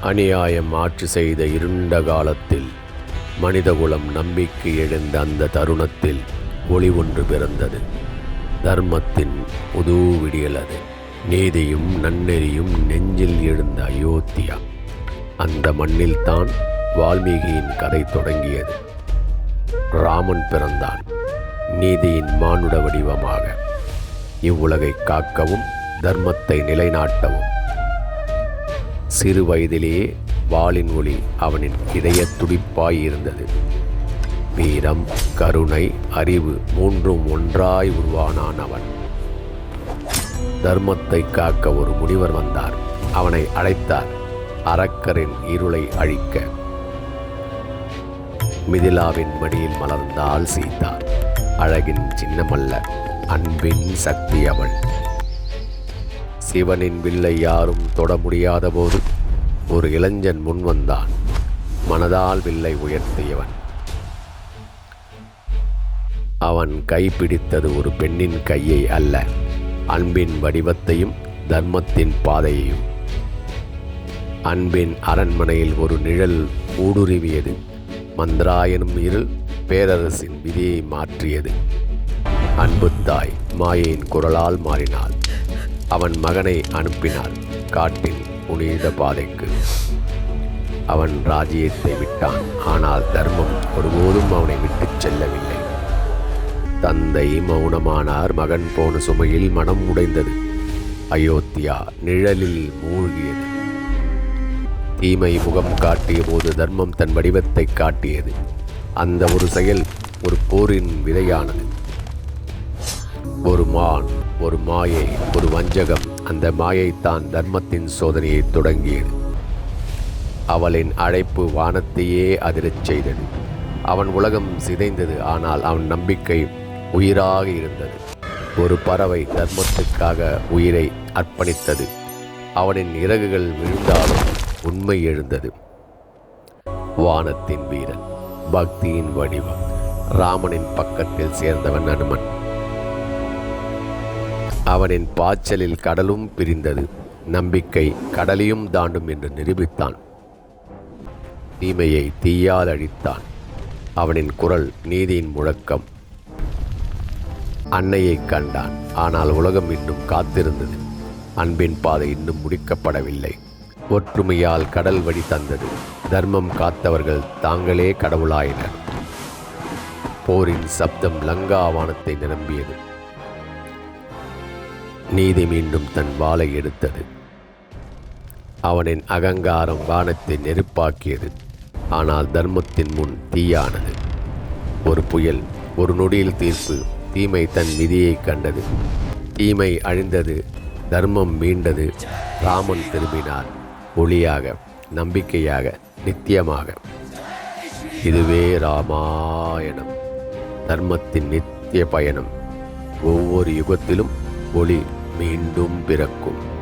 அநியாயம் ஆட்சி செய்த இருண்ட காலத்தில் மனிதகுலம் நம்பிக்கை எழுந்த அந்த தருணத்தில் ஒளி ஒன்று பிறந்தது. தர்மத்தின் புது விடியல் அது நீதியும் நன்னெறியும் நெஞ்சில் எழுந்த அயோத்தியா. அந்த மண்ணில்தான் வால்மீகியின் கதை தொடங்கியது. ராமன் பிறந்தான். நீதியின் மானுட வடிவமாக. இவ்வுலகை காக்கவும் தர்மத்தை நிலைநாட்டவும். சிறு வயதிலேயே வாளின் ஒளி அவனின் இதய துடிப்பாயிருந்தது. வீரம் கருணை அறிவு மூன்றும் ஒன்றாய் உருவானான் அவன். தர்மத்தை காக்க ஒரு முனிவர் வந்தார். அவனை அழைத்தார். அரக்கரின் இருளை அழிக்க. மிதிலாவின் மடியில் மலர்ந்தால் சீதா. அழகின் சின்னமல்ல அன்பின் சக்தி அவள் சிவனின் வில்லை யாரும் தொட முடியாத போது ஒரு இளைஞன் முன் வந்தான். மனதால் வில்லை உயர்த்தியவன். அவன் கைப்பிடித்தது ஒரு பெண்ணின் கையை அல்ல அன்பின் வடிவத்தையும் தர்மத்தின் பாதையையும். அன்பின் அரண்மனையில் ஒரு நிழல் ஊடுருவியது மந்திராயனும் இருள் பேரரசின் விதியை மாற்றியது. அன்பு தாய் மாயையின் குரலால் மாறினாள். அவன் மகனை அனுப்பினாள் காட்டின் புனித பாதைக்கு. அவன் ராஜ்யத்தை விட்டான். ஆனால் தர்மம் ஒருபோதும் அவனை விட்டுச் செல்லவில்லை. தந்தை மௌனமானார். மகன் போன சுமையில் மனம் உடைந்தது. அயோத்தியா நிழலில் மூழ்கியது. தீமை முகம் காட்டிய போது தர்மம் தன் வடிவத்தை காட்டியது. அந்த ஒரு செயல் ஒரு போரின் விதையானது. ஒரு மான் ஒரு மாயை ஒரு வஞ்சகம். அந்த மாயைத்தான் தர்மத்தின் சோதனையை தொடங்கியது. அவளின் அழைப்பு வானத்தையே அதிரச் செய்தது. அவன் உலகம் சிதைந்தது ஆனால் அவன் நம்பிக்கை உயிராக இருந்தது. ஒரு பறவை தர்மத்துக்காக உயிரை அர்ப்பணித்தது. அவனின் இறகுகள் விழுந்தாலும் உண்மை எழுந்தது. வானத்தின் வீரன் பக்தியின் வடிவம். ராமனின் பக்கத்தில் சேர்ந்தவன் அனுமன். அவனின் பாய்ச்சலில் கடலும் பிரிந்தது. நம்பிக்கை கடலையும் தாண்டும் என்று நிரூபித்தான். தீமையை தீயால் அழித்தான். அவனின் குரல் நீதியின் முழக்கம். அன்னையை கண்டான். ஆனால் உலகம் இன்னும் காத்திருந்தது. அன்பின் பாதை இன்னும் முடிக்கப்படவில்லை. ஒற்றுமையால் கடல் வழி தந்தது. தர்மம் காத்தவர்கள் தாங்களே கடவுளாயினர். போரின் சப்தம் லங்கா வானத்தை நிரம்பியது. நீதி மீண்டும் தன் வாளை எடுத்தது. அவனின் அகங்காரம் வானத்தை நெருப்பாக்கியது. ஆனால் தர்மத்தின் முன் தீயானது. ஒரு புயல் ஒரு நொடியில் தீர்ப்பு தீமை தன் விதியை கண்டது. தீமை அழிந்தது தர்மம் மீண்டது. ராமன் திரும்பினார் ஒளியாக நம்பிக்கையாக நித்தியமாக. இதுவே ராமாயணம். தர்மத்தின் நித்திய பயணம். ஒவ்வொரு யுகத்திலும் ஒளி மீண்டும் பிறக்கும்.